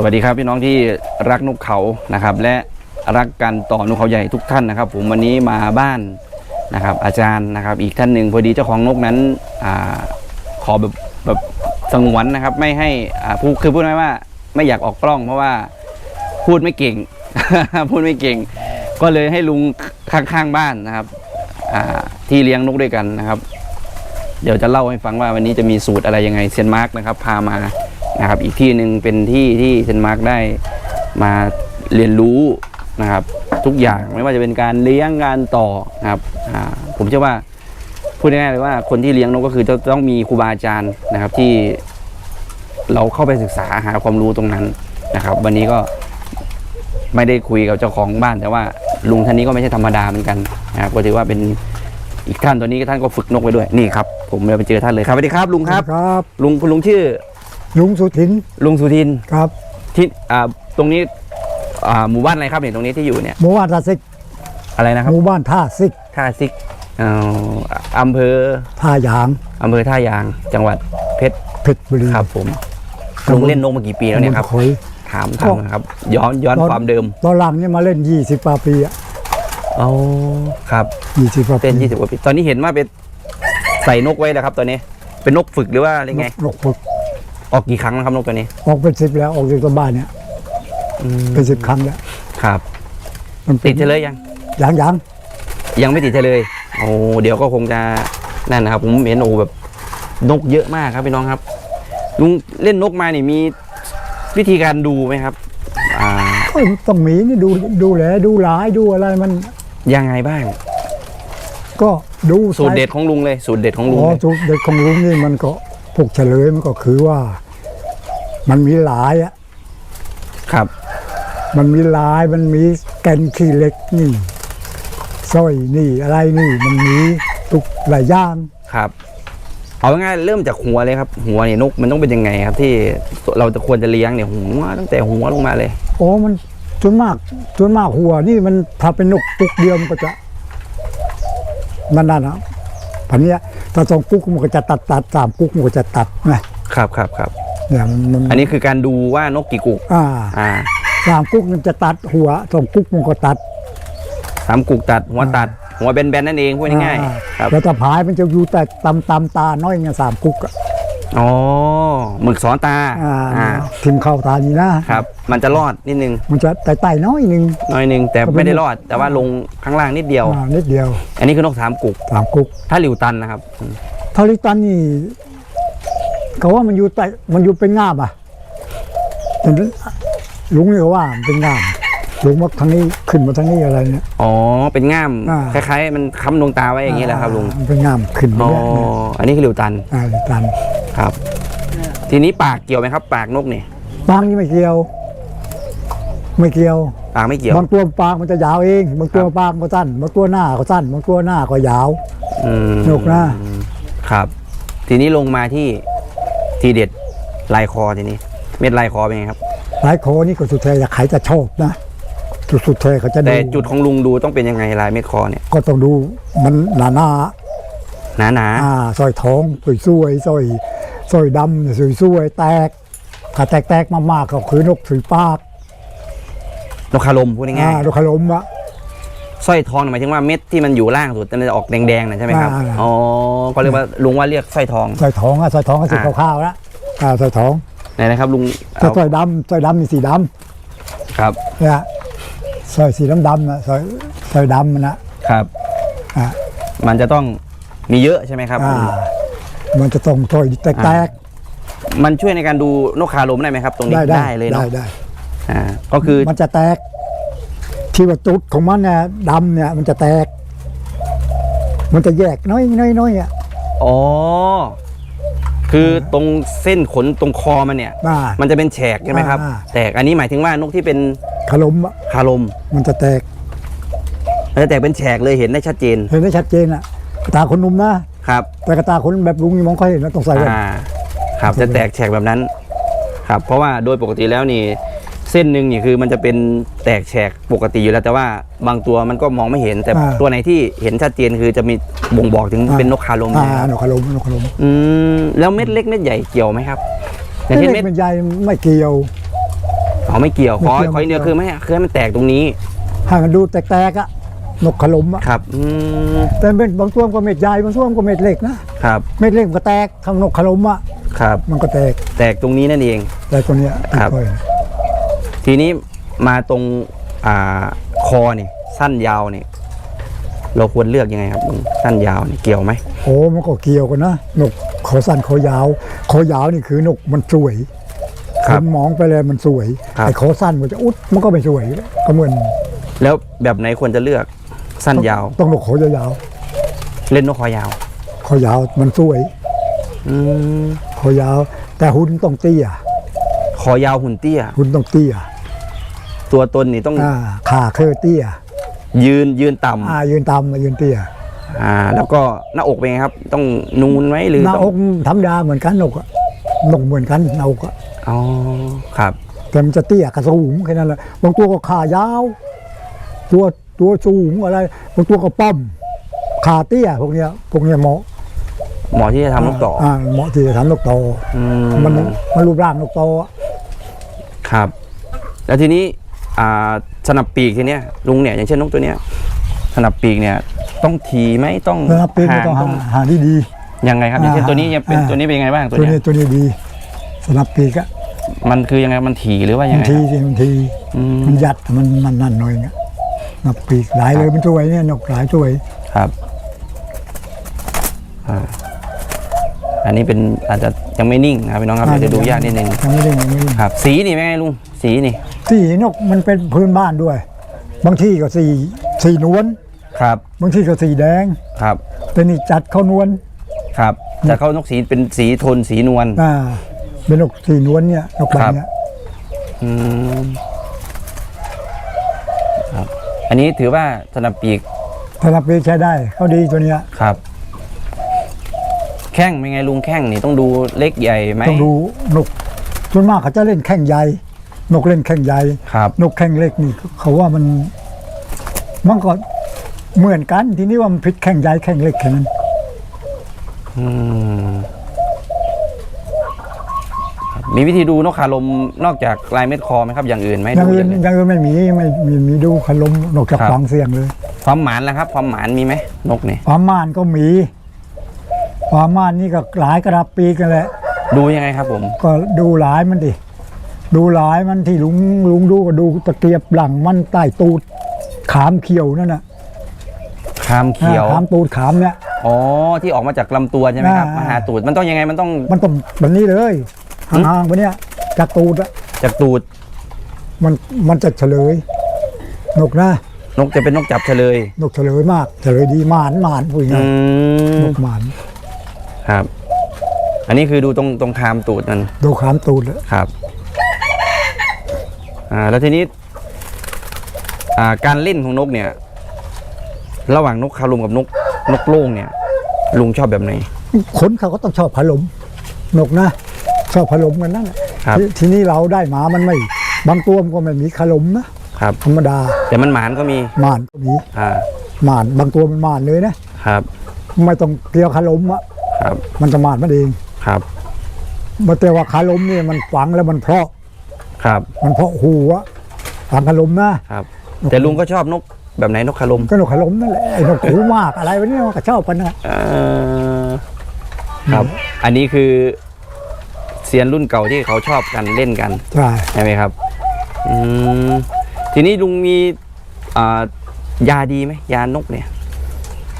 สวัสดีครับพี่น้องที่รักนกเขานะครับ และรักกันต่อนกเขาใหญ่ทุกท่านนะครับ ผมวันนี้มาบ้านนะครับ อาจารย์นะครับ อีกท่านหนึ่งพอดีเจ้าของนกนั้นอขอแบบแบบสงวนนะครับ ไม่ให้อ่าพูดคือพูดง่ายๆว่า ไม่อยากออกกล้อง เพราะว่าพูดไม่เก่ง พูดไม่เก่ง ก็เลยให้ลุงข้างๆบ้านนะครับที่เลี้ยงนกด้วยกันนะครับ เดี๋ยวจะเล่าให้ฟังว่าวันนี้จะมีสูตรอะไรยังไงเซียนมาร์กนะครับ พามา นะครับ อีกที่หนึ่งเป็นที่ที่เซนมาร์กได้มาเรียนรู้นะครับ ทุกอย่างไม่ว่าจะเป็นการเลี้ยงการต่อนะครับอ่าผมเชื่อว่าพูดง่ายๆเลยว่าคนที่เลี้ยงนกก็คือจะต้องมีครูบาอาจารย์นะครับที่เราเข้าไปศึกษาหาความรู้ตรงนั้นนะครับ วันนี้ก็ไม่ได้คุยกับเจ้าของบ้าน แต่ว่าลุงท่านนี้ก็ไม่ใช่ธรรมดาเหมือนกันนะครับก็ถือว่าเป็นอีกท่านตัวนี้ท่านก็ฝึกนกไปด้วยนี่ครับ ผมเลยไปเจอท่านเลยครับสวัสดีครับลุงครับครับลุงคุณลุงชื่อ ลุงสุทินลุงสุทินครับที่อ่าตรงนี้อ่าหมู่บ้านอะไรครับเนี่ยตรงนี้ที่อยู่เนี่ยหมู่บ้านท่าซิกอะไรนะครับหมู่บ้านท่าซิกท่าซิกเอ่ออำเภอท่ายางอำเภอท่ายาง จังหวัดเพชรเพชรบุรีครับผมลุงเล่นนกมากี่ปีแล้วเนี่ยครับตำลขอยถามถามนะครับ ย้อนย้อนความเดิม ตอนหลังเนี่ยมาเล่น20กว่าปีอะอ๋อครับ20กว่าปีเต้นยี่สิบกว่าปีตอนนี้เห็นว่าเป็นใส่นกไว้แล้วครับ ตอนนี้ เป็นนกฝึกหรือว่าอะไรไงนกฝึก ออกกี่ครั้งแล้วครับนกตัวนี้ ออกเป็นสิบแล้วออกจากตัวบ้านเนี่ยอืมเป็นสิบครั้งแล้วครับ มันป็ตินดเฉลยยังยังยังยังไม่ติดเฉลยโอ้เดี๋ยวก็คงจะนั่นนะครับ ผมเห็นโอ้แบบนกเยอะมากครับพี่น้องครับลุงเล่นนกมานี่มีวิธีการดูไหมครับอ่าก็ต้องมีนี่ดูดูแลดูหลายดูอะไรมันยังไงบ้าง ก็ดูสูตรเด็ดของลุงเลย สูตรเด็ดของลุงอ๋อเลยสูตรเด็ดของลุงนี่มันก็พ วกเฉลยมันก็คือว่า มันมีหลายอะครับ มันมีลายมันมีแกนขี้เหล็กนี่สร้อยนี่อะไรนี่มันมีทุกหลายอย่างครับ เอาง่ายๆเริ่มจากหัวเลยครับ หัวเนี่ยนกมันต้องเป็นยังไงครับ ที่เราจะควรจะเลี้ยงเนี่ยหัวตั้งแต่หัวลงมาเลยโอ้มันส่วนมากส่วนมากหัวนี่มันถ้าเป็นนกปุกเดียวมันก็จะมันนั่นนะ พันเนี้ยถ้าสองกุ๊กมันก็จะตัดตัดสามกุ๊กมันก็จะตัดนะครับครับครับเนี่ยมันมันอันนี้คือการดูว่านกกี่กุกอ่าอ่าสามกุ๊กมันจะตัดหัวสองกุ๊กมันก็ตัดสามกุกตัดหัวตัดหัวแบนๆนั่นเองพูดง่ายอ่ๆครับแล้วถ้าผายมันจะอยู่แต่ตำตำตาน้อยเงี้ยสามกุ๊กอะ อ๋อหมึกสอนตาอ่าอ่าทิมเข้าตานี่นะครับ มันจะรอดนิดนึงมันจะไต่ๆน้อยหนึ่งน้อยนึงแต่ไม่ได้รอด แต่ว่าลงข้างล่างนิดเดียว อ่านิดเดียวอันนี้คือนกสามกุก สามกุ๊กถ้าหลิวตันนะครับอืมทอริตันนี่เขาว่ามันอยู่ใต้มันอยู่เป็นง่ามอะแต่ลุงนี่เขาว่ามันเป็นง่ามลุงมาทางนี้ขึ้นมาทางนี้อะไรเนี่ย อ๋อเป็นง่าม อ่า คล้ายๆ มันค้ำดวงตาไว้อย่างนี้แหละครับลุงมันเป็นง่ามขึ้นมาอ๋อเนี่ยเนี่ยอันนี้คือหลิวตัน อ่าลิตัน ครับ ทีนี้ปากเกี่ยวไหมครับ ปากนกเนี่ยปางนี่ไม่เกี่ยว ไม่เกี่ยว ปากไม่เกี่ยว บางตัวปากมันจะยาวเอง บางตัวปากมันก็สั้น บางตัวหน้าก็สั้น บางตัวหน้าก็ยาวอืมนกนะครับ ทีนี้ลงมาที่ทีเด็ดลายคอทีนี้ เม็ดลายคอเป็นไงครับหลายโคนี่ก็สุดแท้อยากใครจะชอบนะจุดสุดแท้เขาจะดูแต่จุดของลุงดูต้องเป็นยังไงลายเม็ดคอเนี่ย ก็ต้องดูมันหนาหนาหนาหนาๆอ่าซอยท้องสวยๆซอย ซอยดำสวยๆแตก ถ้าแตกๆมากๆก็คือนกถุยปากๆนกคาลมพูดง่าอ่ายนกขลมอะๆสร้อยทองหมายถึงว่าเม็ดที่มันอยู่ล่างสุดมันจะออกแดงๆนะใช่ไหมครับอ่าอ๋อก็เรียกว่าลุงว่าเรียกสร้อยทองซอยท้องอะซอยท้องก็สีอ่าขาวๆแล้วอ่าซอยท้องไหนนะครับลุงแต่เอาซอยดำซอยดำมีสีดครับำเนี่ยซอยสีดำดำๆนะซอยซอยดำมันนะครับ อ่ามันจะต้องมีเยอะใช่ไหมครับอ่า มันจะต้องซอยแตกมันช่วยในการดูนกคาลมได้ไหมครับ ตรงๆนี้ได้ได้เลยได้เนาะได้อ่าก็คือมันจะแตก ที่ว่าจุดของมันเนี่ยดำเนี่ย มันจะแตก มันจะแยกน้อยน้อยน้อยอะอ๋อคือตรงเส้นขนตรงคอมันเนี่ยอ่ามันจะเป็นแฉกใช่ไหมครับ อ่า แตกอันนี้หมายถึงว่านกที่เป็นขลมอะคาลมมันจะแตกมันจะแตกเป็นแฉกเลยเห็นได้ชัดเจน เห็นได้ชัดเจนอะกระตาคนหนุ่มนะ ครับแต่กระตาคนแบบลุงนี่มองค่อยเห็นนะต้องใส่แว่นอ่าครับจะแตกแฉกแบบนั้น ครับ เพราะว่าโดยปกติแล้วนี่ เส้นหนึ่งนี่คือมันจะเป็นแตกแฉกปกติอยู่แล้วแต่ว่าบางตัวมันก็มองไม่เห็นแต่ตัวไหนที่เห็นชัดเจนคือจะมีบ่งบอกถึงเป็นนกคาลมอ่านะครับนกขลมนกขลมอืมแล้วเม็ดเล็กเม็ดใหญ่เกี่ยวไหมครับอย่างเล็เช่นกเม็ด เป็นใหญ่ไม่เกี่ยว อ๋อไม่เกี่ยวขอไม่เกี่ยวขออีกเดียวไม่เกี่ยว คือไม่ให้คือให้มันแตกตรงนี้ ให้มันดูแตกๆอะ นกขลมอะครับอืมแต่เป็นบางตัวมันก็เม็ดใหญ่บางตัวมันก็เม็ดเล็กนะครับเม็ดเล็กมันก็แตกทางนกขลมอะครับ มันก็แตกแตกตรงนี้นั่นเอง แต่ตัวเนี้ยครับ ค่อยทีนี้มาตรงอ่าคอนี่สั้นยาวนี่เราควรเลือกยังไงครับลุงสั้นยาวนี่เกี่ยวไหมโอ้มันก็เกี่ยวกันนะนกขอสั้นขอยาวขอยาวนี่คือนกมันสวยครับณมองไปเลยมันสวยครับ ไอ้ขอสั้นมันจะอุดมันก็ไม่สวยก็เหมือนแล้วแบบไหนควรจะเลือก สั้นยาว ต้องนกขอยาวเล่นนกคอยาวๆขอยาวมันสวย อืมขอยาว แต่หุ่นต้องเตี้ยคอยาวหุ่นเตี้ย หุ่นต้องเตี้ยตัวตนนี่ต้องอ่าขาเคอเตี้ยยืนยืนต่ำอ่ายืนตามมายืนเตี้ยอ่า แล้วก็หน้าอกเป็นไงครับ ต้องนูนไหมหรือหน้าต้องกธรรมดาเหมือนกันนกอะนกเหมือนกันหน้าอกอะอ๋อครับ แต่มันจะเตี้ยกับสูงแค่นั้นแหละบางตัวก็ขายาว ตัว ตัวสูงอะไรบางตัวก็ป้อม ขาเตี้ยพวกเนี้ยพวกเนี้ยเหมาะหมอที่จะทำนกต่อออ่าเหมาะที่จะทำนกต่ออือมมันมันรูปร่างนกต่ออะครับ แล้วทีนี้อ่าสนับปีกทีเนี้ยลุงเนี่ยอย่างเช่นนกตัวเนี้ยสนับปีกเนี่ยต้องทีไหมต้องแล้วปีนไม่ต้องหาห่างหาที่ดียังไงครับอย่างเช่นอ่าตัวนี้ยังเป็นอ่าตัวนี้เป็นยังไงบ้างตัวตัวเนี้นี้ยตัวนี้ดีสนับปีกอะมันคือยังไงมันถี่หรือว่ายับางงไงทีสิบางทีอืมมันยัดมันมันนั่นหน่อยเงี้ย นับปีกหลายเลยมันสวยเนี่ยนกหลายสวยครับอ่าอันนี้เป็นอาจจะยังไม่นิ่งนะครับพี่น้องครับอาจจะดูยากนิดนึงยังไม่ได้ยังไม่ได้ครับ สีนี่เป็นไงลุงสีนี่สีนกมันเป็นพื้นบ้านด้วย บางที่ก็สีสีนวลครับ บางที่ก็สีแดงครับ แต่นี่จัดเข้านวลครับแต่เขานกสีเป็นสีโทนสีนวลอ่าเป็นนกสีนวลเนี่ยนกแบบเนี้ยอืมครับ อันนี้ถือว่าสนับปีกสนับปีกใช้ได้เขาดีตัวเนี้ยครับ แข้งเป็นไงลุงแข้งนี่ต้องดูเล็กใหญ่ไหมต้องดูนกส่วนมากเขาจะเล่นแข่งใหญ่นกเล่นแข่งใหญ่ครับนกแข่งเล็กนี่เขาว่ามันมันก็เหมือนกันทีนี้ว่ามันผิดแข่งใหญ่แข่งเล็กแค่นั้น อืมครับ มีวิธีดูนกขาลมนอกจากลายเม็ดคอไหมครับ อย่างอื่นไหมอย่างดูอื่นอย่างอื่นอย่างอื่นไม่มีไม่มีมีดูขลมนกจากครับฟังเสียงเลย ความหมานล่ะครับ ความหมานมีไหมนกนี่ความม่านก็มี ความม่านนี่ก็หลายกระดับปีกันแหละ ดูยังไงครับผม ก็ดูหลายมันดิ ดูหลายมันที่ลุงลุงดูก็ดูตะเกียบหลังมันใต้ตูด ขามเขียวนั่นน่ะคามเขียวอ่าขามตูดขามเนี่ย อ๋อ ที่ออกมาจากลำตัวใช่ไหมครับอ่าม มาหาตูดมันต้องยังไงมันต้องมันต้องแบบนี้เลย ห่างๆไปเนี่ยจากตูดอะจากตูด มันมันจะเฉลย นกนะนกจะเป็นนกจับเฉลย นกเฉลยมากเฉลยดีหมานหมานพูดอืง่ายๆนมกหมานครับ อันนี้คือดูตรงตรงคามตูดมันดูขามตูดเลยครับ อ่า แล้วทีนี้ อ่า การเล่นของนกเนี่ย ระหว่างนกคารุมกับนก นกโล่งเนี่ย ลุงชอบแบบไหนคนเขาก็ต้องชอบผลมนกนะช อบผลมกันนั่นแหละครับ ททีนี้เราได้หมามันไม่ บางตัวมันก็ไม่มีขลมนะครับ ธรรมดาแต่มันหมานก็มีหมานก็มีอ่าหมานบางตัวมันหมานเลยนะครับไม่ต้องเกี่ยวขลมอะครับมันจะหมานมันเองครับมาแต่ว่าขาลมเนี่ยมันฝังแล้วมันเพราะ ครับมันเพราะหูอะฝังขลมนะครับ แต่ลุงก็ชอบนกแบบไหนนกคารมก็นกขาลมนั่นแหละไอ้นกหูมากอะไรวะเนี่ยมันก็ชอบกันนะ เอ่อครับ อันนี้คือ เซียนรุ่นเก่าที่เขาชอบกันเล่นกันใช่ใช่ไหมครับอืมทีนี้ลุงมีอ่ายาดีไหมยานกเนี่ย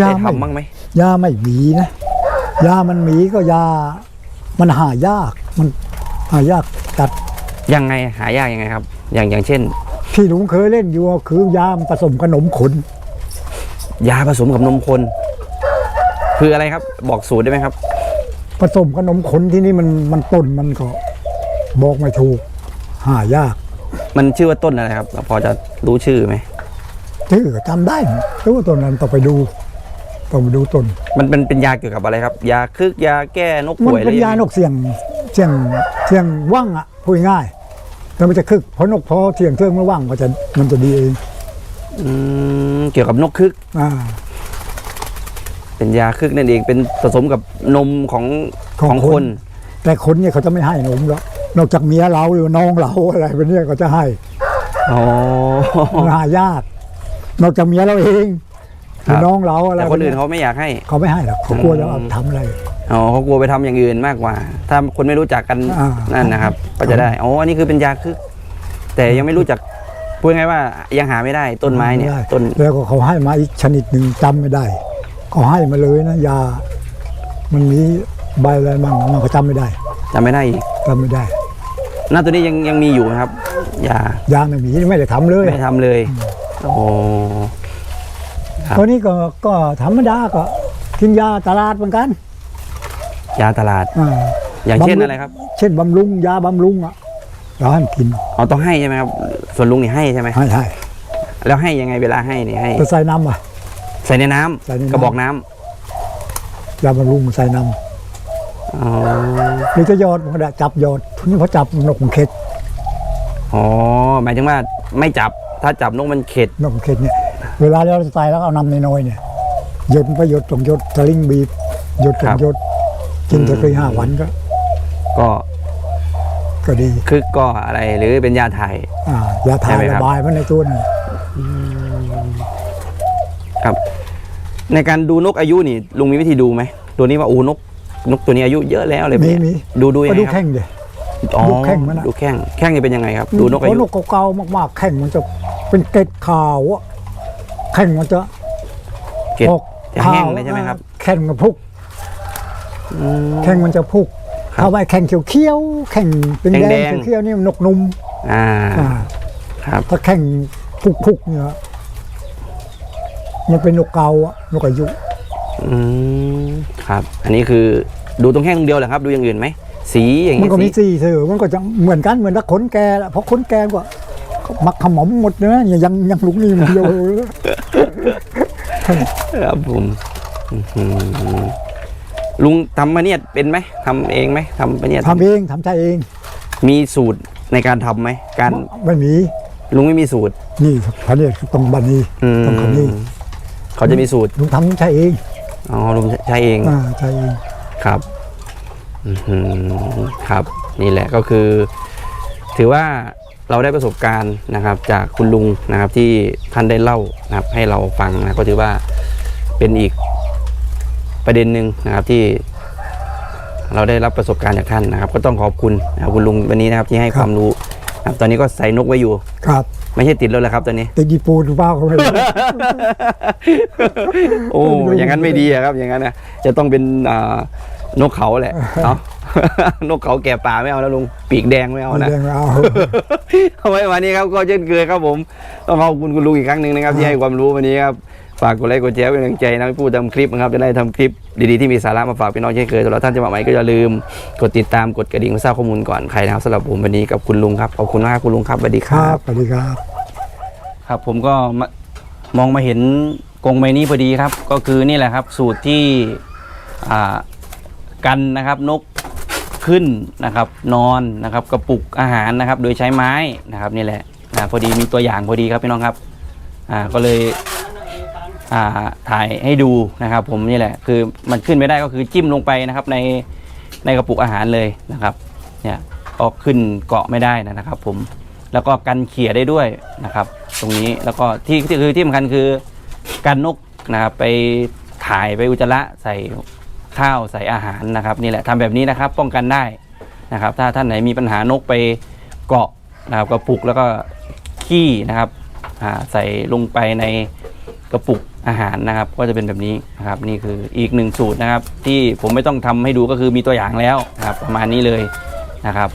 ยาได้ไม่ทำบ้างไหมยาไม่มีนะ ยามันมีก็ยา มันหายากมันหายากจัดยังไงหายากยังไงครับ อย่างอย่างเช่น ที่ลุงเคยเล่นอยู่ก็คือยามันผสมขนมขนยาผสมกับนมคน คืออะไรครับ บอกสูตรได้ไหมครับ ผสมขนมขนที่นี่มันมันต้นมันก็บอกไม่ถูก หายากมันชื่อว่าต้นอะไรครับพอจะรู้ชื่อไหมชื่อก็จำได้แต่ว่าต้นนั้นต้องไปดูต้องไปดูต้น มันเป็นเป็นยาเกี่ยวกับอะไรครับ ยาคึกยาแก้นกมันป่วยเป็นหรืยายังนไงกเสียงเสียงเสียงว่างอะพูดง่ายแต่มันจะคึกเพราะนกพอเสียงเครื่องมันว่างมันจะมันจะดีเองอืมเกี่ยวกับนกคึกอ่า เป็นยาคึกนั่นเองเป็นผสมกับนมของของของคคนนแต่คนเนี่ยเขาจะไม่ให้นมหรอกนอกจากเมียเราหรือน้องเราอะไรแบบเนี้ยก็จะให้อ๋อหายากนอกจากเมียเราเองหรือน้องเราอะไรแต่คนอื่นแบบเขาไม่อยากให้ เขาไม่ให้หรอกเขากลัวจะเอาทำอะไรอ๋อเขากลัวไปทำอย่างอื่นมากกว่า ถ้าคนไม่รู้จักกันอ่านั่นนะครับ ก็จะได้อ๋ออันนี้คือเป็นยาคึก แต่ยังไม่รู้จักพูดง่ายๆว่ายังหาไม่ได้ต้นไม้เนี่ยด้ต้นแล้วก็เขาให้มาอีกชนิดหนึ่งจำไม่ได้ เขาให้มาเลยนะ ยา มันมีใบอะไรมั่งมันก็จำไม่ได้จำไม่ได้อีกจำไม่ได้หน้าตัวนี้ยังยังมีอยู่นะครับ ยา ยาไม่มีไม่ได้ทำเลยไม่ได้ทำเลย โอ้ครับ ตัวนี้ก็ก็ธรรมดาก็กินยาตลาดเหมือนกันยาตลาด อ่าอย่างเช่นบำรุงอะไรครับ เช่นบำรุงยาบำรุงอะเราให้มันกินอ๋อต้องให้ใช่ไหมครับ ส่วนลุงนี่ให้ใช่ไหม ให้ให้แล้วให้ยังไงเวลาให้นี่ให้ จะใส่น้ำอะ ใส่ในน้ำใส่ในน้ำ กระบอกน้ำยาบำรุงใส่น้อ๋อำหรือจะยอดมันก็ได้จับยอดทีนี้พอจับนกมันเข็ดอ๋อหมายถึงว่าไม่จับถ้าจับนกมันเข็ดนกมันเข็ดเนี่ยเวลาเราจะตายแล้วเอาน้ำน้อยๆเนี่ยหยดไปหยดตรงหยดสลิงบีบหยดตรงหยดกินสักสี่ห้าวันก็ ก็ก็ดีคึกก็อะไรหรือเป็นยาถ่ายอ่ายาทาใช่ไหมยครับระบายมันในตัวนี่ ครับ ในการดูนกอายุนี่ลุงมีวิธีดูไหมตัวนี้ว่าโอ้นก นกตัวนี้อายุเยอะแล้วอะไรแบบมีเนี้ยมีดูดูยังก็ไงดูครับแข้งดิอ๋อดูแข้งมันอะ ดูแข้งแข้งนี่เป็นยังไงครับ ดูนกอาเพยุราะนกเก่าๆมากๆ แข้งมันจะเป็นเกล็ดขาวอะแข้งมันจะเกล็ดออกจะแห้งเลยใช่ไหมครับ แข้งมันพุกอืมแข้งมันจะพุกครับถ้าไว้แข้งเขียวๆแข้งเป็นแดแดงงๆ เขียวๆนี่มันนกนุ่มอ่าอ่าครับ ถ้าแข้งพุกๆเนี่ย มันเป็นนกเก่าอะนกอายุอืมครับ อันนี้คือดูตรงแข้งตรงเดียวเหรอครับ ดูอย่างอื่นไหมสีอย่างมันเงี้ยก็มีสีสี่เสือมันก็จะเหมือนกันเหมือนถ้าขนแกแหละเพราะขนแกก็มักขมอมหมดเนื้อเนี่ยยังยังลุกนี่มันเดียวเลยครับผมอื้อหือลุงทำมาเนี่ยเป็นไหมทำเองไหมทำมาเนี่ยทำเองทำใจเองมีสูตรในการทำไหมการไม่มีลุงไม่มีสูตรนี่พระเนี่ยต้องบันนี้อืมต้องคำนี้ เขาจะมีสูตรลุงทำใช้เองอ๋อลุงใช้เองอ่าใช้เองครับอื้อหือครับนี่แหละก็คือ ถือว่าเราได้ประสบการณ์นะครับ จากคุณลุงนะครับที่ท่านได้เล่านะครับ ให้เราฟังนะก็ถือว่าเป็นอีกประเด็นหนึ่งนะครับที่เราได้รับประสบการณ์จากท่านนะครับ ก็ต้องขอบคุณนะครับคุณลุงวันนี้นะครับที่ให้ความรู้นะครับตอนนี้ก็ใส่นกไว้อยู่ครับ ไม่ใช่ติดแล้วแหละครับตอนนี้ติดญี่ปุ่นหรือเปล่าก็ไม่รู้โอ้อย่างนั้นไม่ดีอะครับ อย่างนั้นนะจะต้องเป็นอ่านกเขาแหละเนาะ นกเขาแก่ป่าไม่เอาแล้วลุงปีกแดงไม่เอาไม่นะแดงไม่เอา เอาไว้วันนี้ครับก็เช่นเคยครับผม ต้องขอบคุณคุณลุงอีกครั้งหนึ่งนะครับที่ให้ความรู้วันนี้ครับ ฝากกดไลค์กดแชร์เป็นกำลังใจนะให้ผู้ทำคลิปนะครับจะได้ทำคลิปดีๆที่มีสาระมาฝากพี่น้องเช่นเคยสำหรับท่านจะมาใหม่ก็อย่าลืมกดติดตามกดกระดิ่งเพื่อทราบข้อมูลก่อนใครนะครับสำหรับผมวันนี้กับคุณลุงครับขอบคุณมากครับคุณลุงครับสวัสดีคครัรับบ สวัสดีครับ ครับผมก็มามองมาเห็นกรงใบนี้พอดีครับ ก็คือนี่แหละครับสูตรที่อ่ากันนะครับนกขึ้นนะครับ นอนนะครับกระปุกอาหารนะครับ โดยใช้ไม้นะครับนี่แหละนะพอดีมีตัวอย่างพอดีครับพี่น้องครับอ่าก็เลยอ่า ถ่ายให้ดูนะครับ ผมนี่แหละคือมันขึ้นไม่ได้ก็คือจิ้มลงไปนะครับในในกระปุกอาหารเลยนะครับเนี่ยออกขึ้นเกาะไม่ได้นะครับ ผมแล้วก็กันเขี่ยได้ด้วยนะครับ ตรงนี้แล้วก็ที่ที่คือที่สำคัญคือกันนกนะครับไปถ่ายไปอุจจาระใส่ข้าวใส่อาหารนะครับนี่แหละทำแบบนี้นะครับ ป้องกันได้นะครับ ถ้าท่านไหนมีปัญหานกไปเกาะนะครับกระปุกแล้วก็ขี้นะครับใส่ลงไปในกระปุก อาหารนะครับ ก็จะเป็นแบบนี้นะครับ นี่คืออีกหนึ่งสูตรนะครับ ที่ผมไม่ต้องทำให้ดูก็คือมีตัวอย่างแล้วนะครับ ประมาณนี้เลยนะครับ